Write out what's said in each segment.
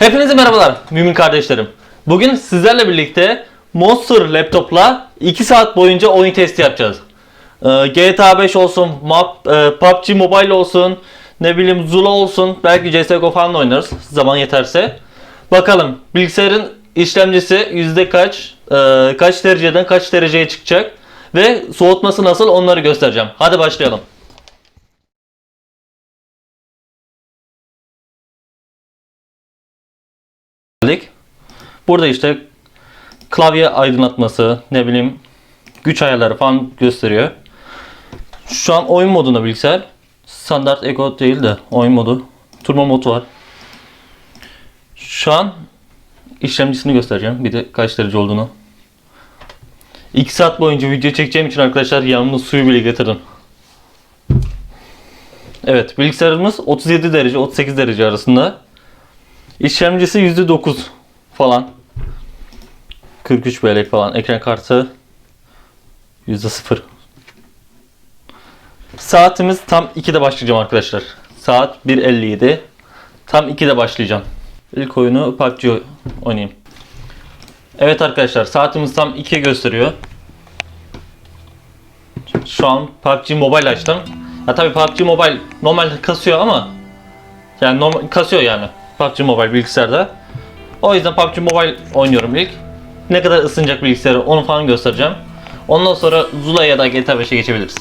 Hepinize merhabalar mümin kardeşlerim. Bugün sizlerle birlikte Monster laptopla 2 saat boyunca oyun testi yapacağız. Ee, GTA 5 olsun, map, e, PUBG Mobile olsun, ne bileyim Zula olsun, belki CSGO falan oynarız zaman yeterse. Bakalım bilgisayarın işlemcisi yüzde kaç, e, kaç dereceden kaç dereceye çıkacak ve soğutması nasıl onları göstereceğim. Hadi başlayalım. Burada işte klavye aydınlatması, ne bileyim güç ayarları falan gösteriyor. Şu an oyun modunda bilgisayar. Standart Eco değil de oyun modu. Turbo modu var. Şu an işlemcisini göstereceğim. Bir de kaç derece olduğunu. 2 saat boyunca video çekeceğim için arkadaşlar yanımda suyu bile getirdim. Evet bilgisayarımız 37 derece 38 derece arasında. İşlemcisi %9 falan. 43 bellek falan. Ekran kartı %0. Saatimiz tam 2'de başlayacağım arkadaşlar. Saat 1.57. Tam 2'de başlayacağım. İlk oyunu PUBG oynayayım. Evet arkadaşlar saatimiz tam 2'ye gösteriyor. Şu an PUBG Mobile açtım. Ya tabii PUBG Mobile normalde kasıyor ama yani normal kasıyor yani. PUBG Mobile bilgisayarda. O yüzden PUBG Mobile oynuyorum ilk. Ne kadar ısınacak bilgisayarı onu falan göstereceğim. Ondan sonra Zula ya da GTA 5'e geçebiliriz.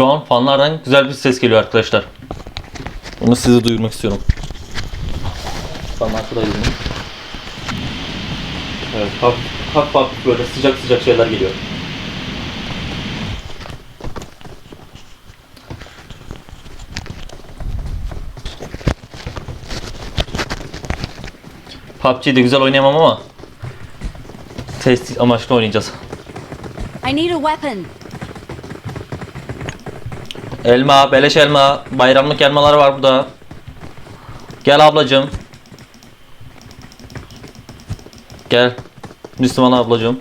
Şu an fanlardan güzel bir ses geliyor arkadaşlar. Onu size duyurmak istiyorum. Fanlar şurada. Evet, hafif hafif hafif böyle sıcak sıcak şeyler geliyor. PUBG'de güzel oynayamam ama test amaçlı oynayacağız. I need a weapon. Elma, beleş elma, bayramlık elmalar var burada. Gel ablacığım. Gel. Müslüman ablacığım.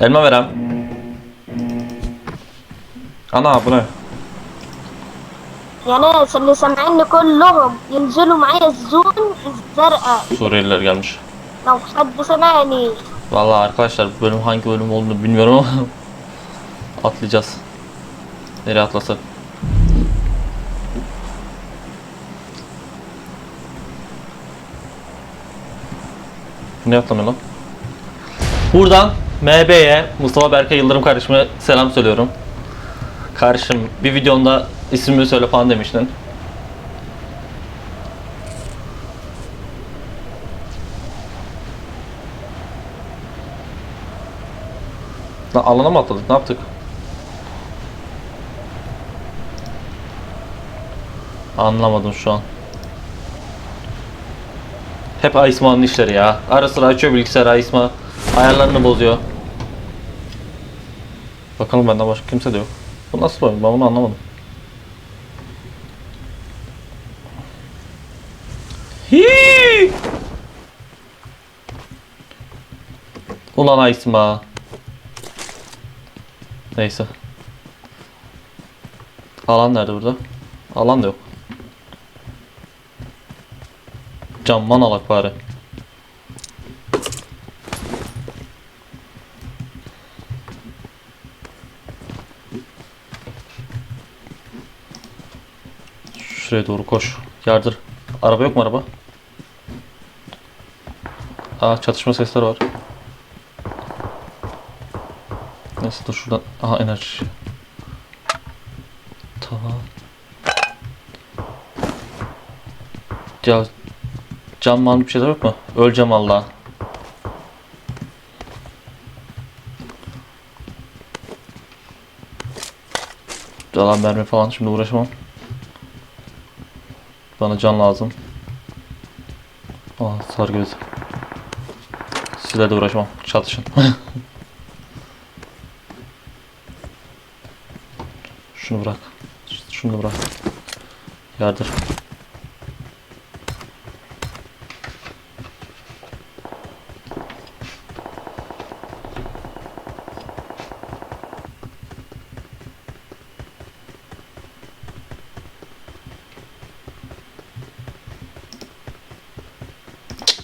Elma verem. Ana bu ne? يا ناس اللي سامعيني كلهم ينزلوا معايا الزون الزرقاء Suriyeliler gelmiş. لو حد سمعني Vallahi arkadaşlar bu bölüm hangi bölüm olduğunu bilmiyorum ama atlayacağız. Nereye atlasak? Ne atlamıyor lan? Buradan MB'ye Mustafa Berkay Yıldırım kardeşime selam söylüyorum. Kardeşim bir videonda ismimi söyle falan demiştin. Lan alana mı atladık? Ne yaptık? Anlamadım şu an. Hep Aysma'nın işleri ya. Ara sıra açıyor bilgisayar Aysma. Ayarlarını bozuyor. Bakalım benden başka kimse de yok. Bu nasıl oyun? Ben bunu anlamadım. Hii! Ulan Aysma. Neyse. Alan nerede burada? Alan da yok. Camman alak bari. Şuraya doğru koş. Yardır. Araba yok mu araba? Aa çatışma sesleri var. Dur şuradan. Aha enerji. Tamam. Ya Can mal bir şeyler yok mu? Öleceğim Allah. Yalan mermi falan şimdi uğraşamam. Bana can lazım. Aa sarı göz. Sizlerle uğraşamam. Çatışın. Şunu bırak. Şunu bırak. Yardır.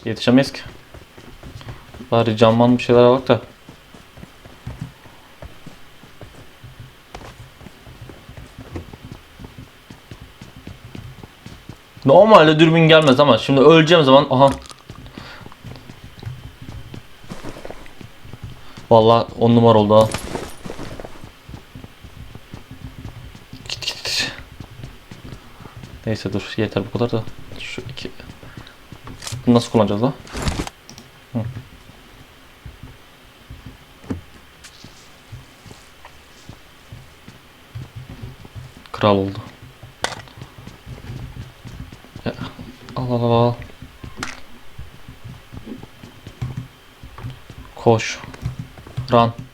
Yetişemeyiz ki. Bari camman bir şeyler bak da. Normalde dürbün gelmez ama şimdi öleceğim zaman aha. Vallahi on numara oldu ha. Git git. Neyse dur yeter bu kadar da. Şu iki. Bunu nasıl kullanacağız lan? Hı. Kral oldu. Ya, Al al al al. Koş. Run.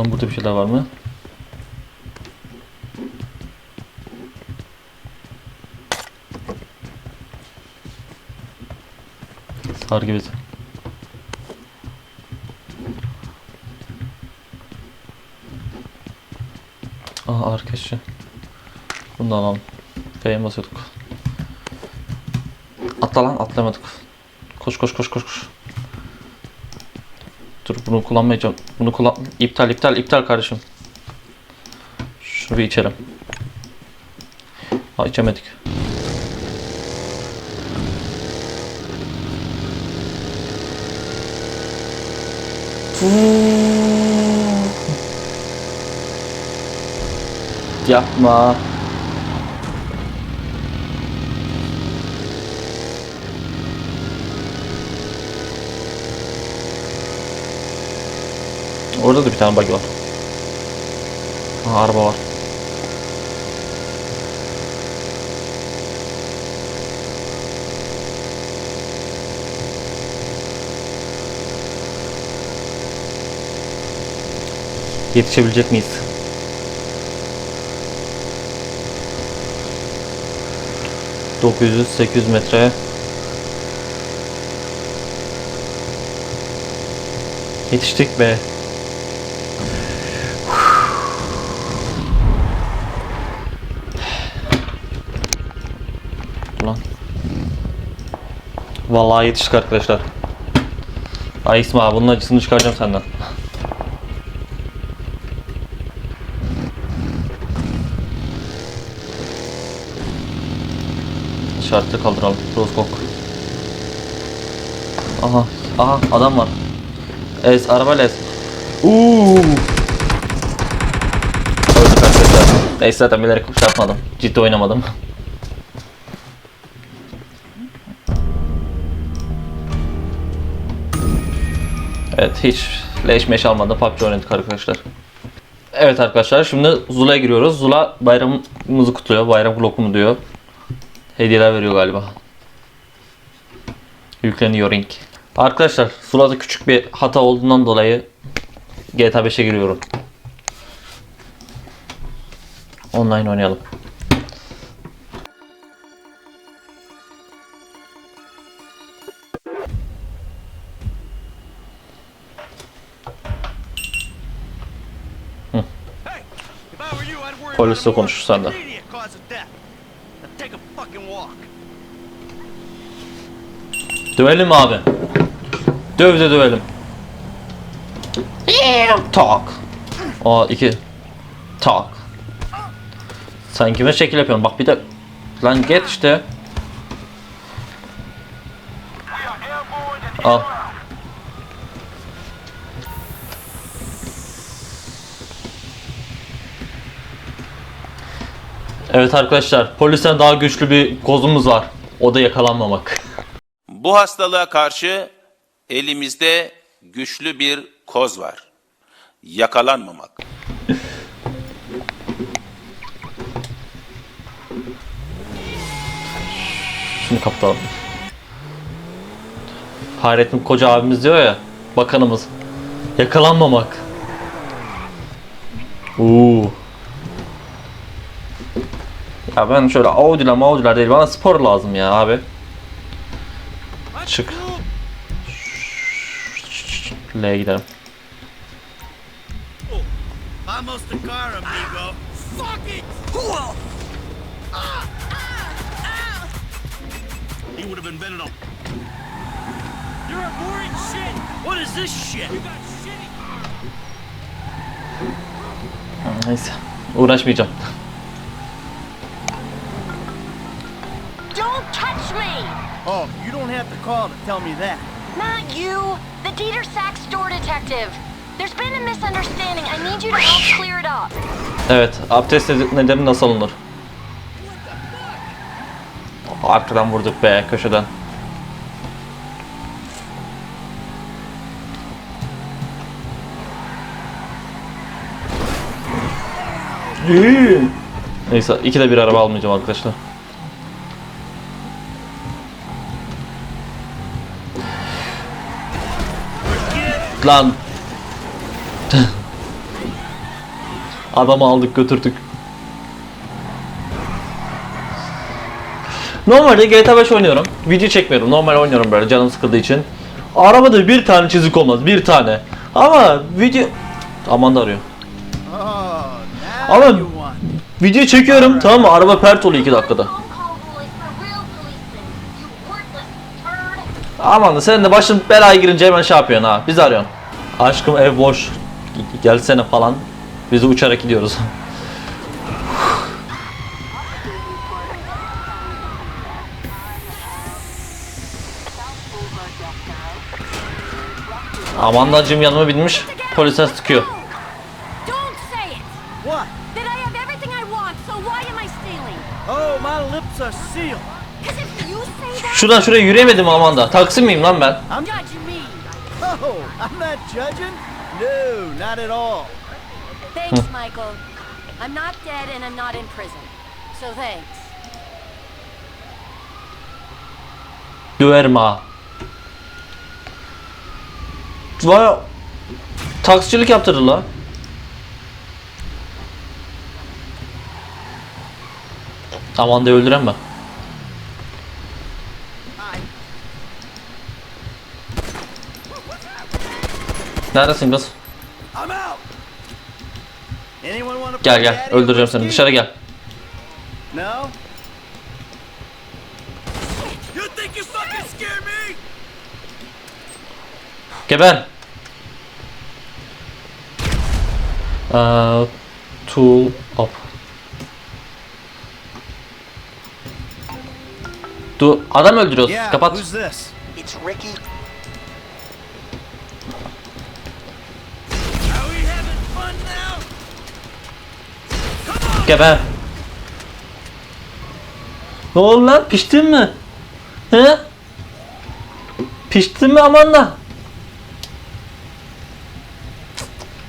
Bakalım burada bir şeyler var mı? Sar gibi. Aa arkadaşı. Bunu da alalım. F'ye basıyorduk. Atla lan atlamadık. Koş koş koş koş koş. Dur bunu kullanmayacağım. Bunu kullan... iptal iptal iptal kardeşim. Şunu bir içelim. Ha içemedik. Yapma. Orada da bir tane buggy var. Aha araba var. Yetişebilecek miyiz? Dokuz yüz, sekiz metre. Yetiştik be. Vallahi yetiştik arkadaşlar. Ay İsmail bunun acısını çıkaracağım senden. İşaretli kaldıralım. Rozkok. Aha. Aha adam var. Ez arabayla ez. Uuu. Öldük arkadaşlar. Neyse zaten bilerek şey yapmadım. Ciddi oynamadım. Evet hiç leş meş almadan PUBG oynadık arkadaşlar. Evet arkadaşlar şimdi Zula'ya giriyoruz. Zula bayramımızı kutluyor. Bayram vlogu mu diyor. Hediyeler veriyor galiba. Yükleniyor link. Arkadaşlar Zula'da küçük bir hata olduğundan dolayı GTA 5'e giriyorum. Online oynayalım. Polisle konuş sen. Dövelim abi. Döv de dövelim. Talk. Aa iki. Tak. Sen kime şekil yapıyorsun? Bak bir de lan get işte. Al. Evet arkadaşlar, polisten daha güçlü bir kozumuz var. O da yakalanmamak. Bu hastalığa karşı elimizde güçlü bir koz var. Yakalanmamak. Şunu kapatalım. Hayrettin Koca abimiz diyor ya, bakanımız. Yakalanmamak. Uuu. Ya ben şöyle Audi'ler Maudi'ler değil, bana spor lazım ya abi. Çık. L'ye gidelim. Vamos the Oh, you don't have to call to tell me that. Not you! The Dieter Sack store detective! There's been a misunderstanding. I need you to help clear it up. Evet, abdest nedeni nasıl alınır? Arkadan vurduk be köşeden. Neyse ikide bir araba almayacağım arkadaşlar. Lan. Adamı aldık götürdük. Normalde GTA 5 oynuyorum. Video çekmiyorum. Normal oynuyorum böyle canım sıkıldığı için. Arabada bir tane çizik olmaz. Bir tane. Ama video... Aman da arıyor. Oh, Ama video çekiyorum tamam mı? Araba pert oluyor 2 dakikada. Aman da sen de başın belaya girince hemen şey yapıyorsun ha. Bizi arıyorsun. Aşkım ev boş. Gelsene falan. Biz de uçarak gidiyoruz. Amandacığım yanıma binmiş. Polise sıkıyor. Don't say it! What? That I have everything I want, so why am I stealing? Oh, my lips are sealed. Şuradan şuraya yürüyemedim Amanda. Taksi miyim lan ben? Oh, I'm not judging. No, not at all. Thanks, Michael. I'm not dead and I'm not in prison. So thanks. Döverim ha. Vay taksicilik yaptırdı la. Aman da öldüremem. Neredesin kız? I'm out. Anyone want to Gel gel öldüreceğim seni dışarı gel. No? You think you fucking scare me? Geber. Ee, tool up. Dur adam öldürüyoruz. Yeah, Kapat. who's this? It's Ricky. Geber. Ne oldu lan? Piştin mi? He? Piştin mi Amanda?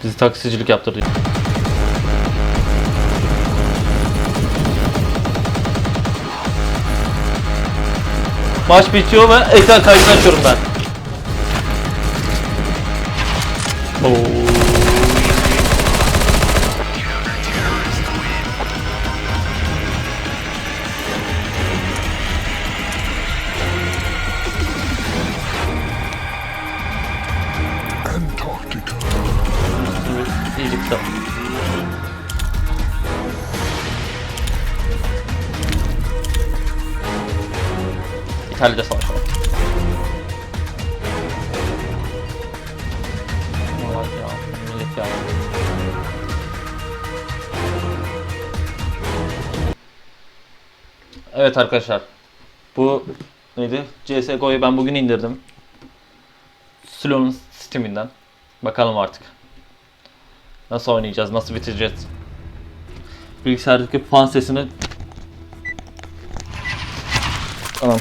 Bizi taksicilik yaptırdı. Maç bitiyor ve ekran kaydını açıyorum ben. Oo. Terli'de savaşalım. Bak ya, millet ya. Evet arkadaşlar. Bu neydi? CSGO'yu ben bugün indirdim. Slow'un Steam'inden. Bakalım artık. Nasıl oynayacağız, nasıl bitireceğiz? Bilgisayardaki fan sesini Tamam.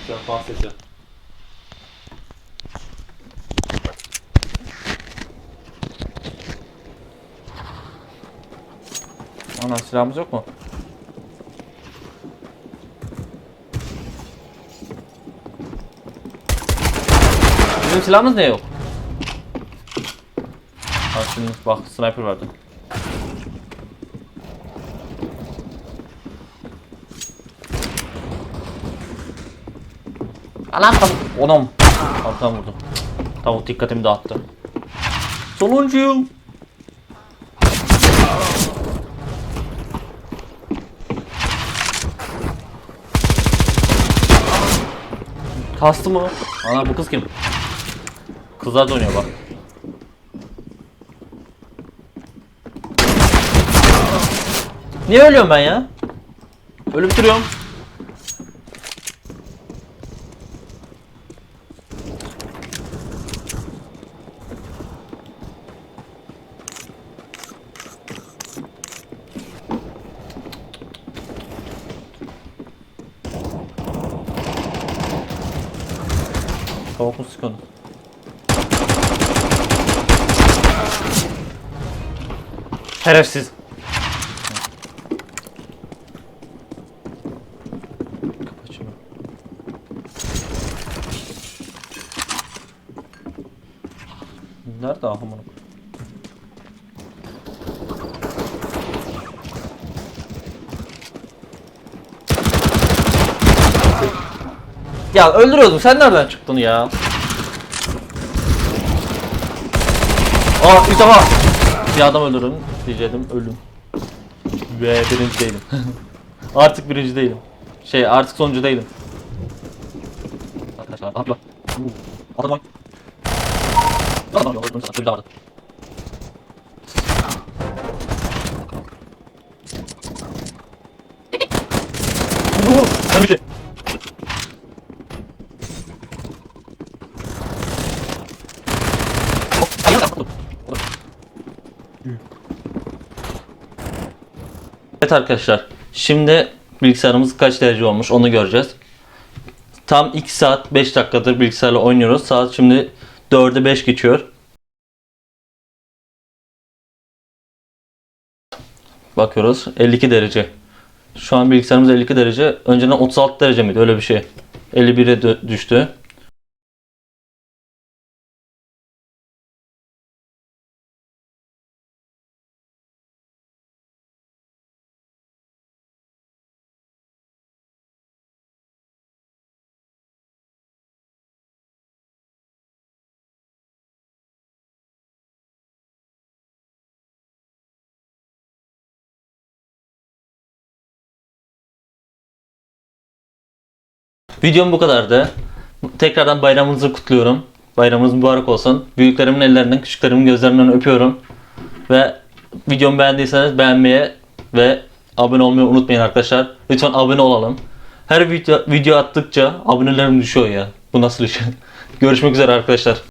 Bilgisayar fan sesi. Ana silahımız yok mu? Bizim silahımız ne yok? Ha şimdi bak sniper vardı. Anam tavuk. Onam. Alttan vurdum. Tavuk dikkatimi dağıttı. Sonuncuyum. Kastı mı? Ana bu kız kim? Kızlar da oynuyor bak. Niye ölüyorum ben ya? Ölüp duruyorum. Tavuk mu sıkıyorsun? Şerefsiz. Kapat şunu. Nerede ahım onu? Ya öldürüyordun sen nereden çıktın ya? Aa ilk defa bir adam öldürdüm diyecektim öldüm. Ve birinci değilim. artık birinci değilim. Şey artık sonuncu değilim. Arkadaşlar atla. Adam var. Adam yok öldüm bir daha vardı. Sen bir şey. Evet arkadaşlar. Şimdi bilgisayarımız kaç derece olmuş onu göreceğiz. Tam 2 saat 5 dakikadır bilgisayarla oynuyoruz. Saat şimdi 4'e 5 geçiyor. Bakıyoruz 52 derece. Şu an bilgisayarımız 52 derece. Önceden 36 derece miydi öyle bir şey. 51'e dö- düştü. Videom bu kadardı. Tekrardan bayramınızı kutluyorum. Bayramınız mübarek olsun. Büyüklerimin ellerinden, küçüklerimin gözlerinden öpüyorum. Ve videomu beğendiyseniz beğenmeyi ve abone olmayı unutmayın arkadaşlar. Lütfen abone olalım. Her video, video attıkça abonelerim düşüyor ya. Bu nasıl iş? Görüşmek üzere arkadaşlar.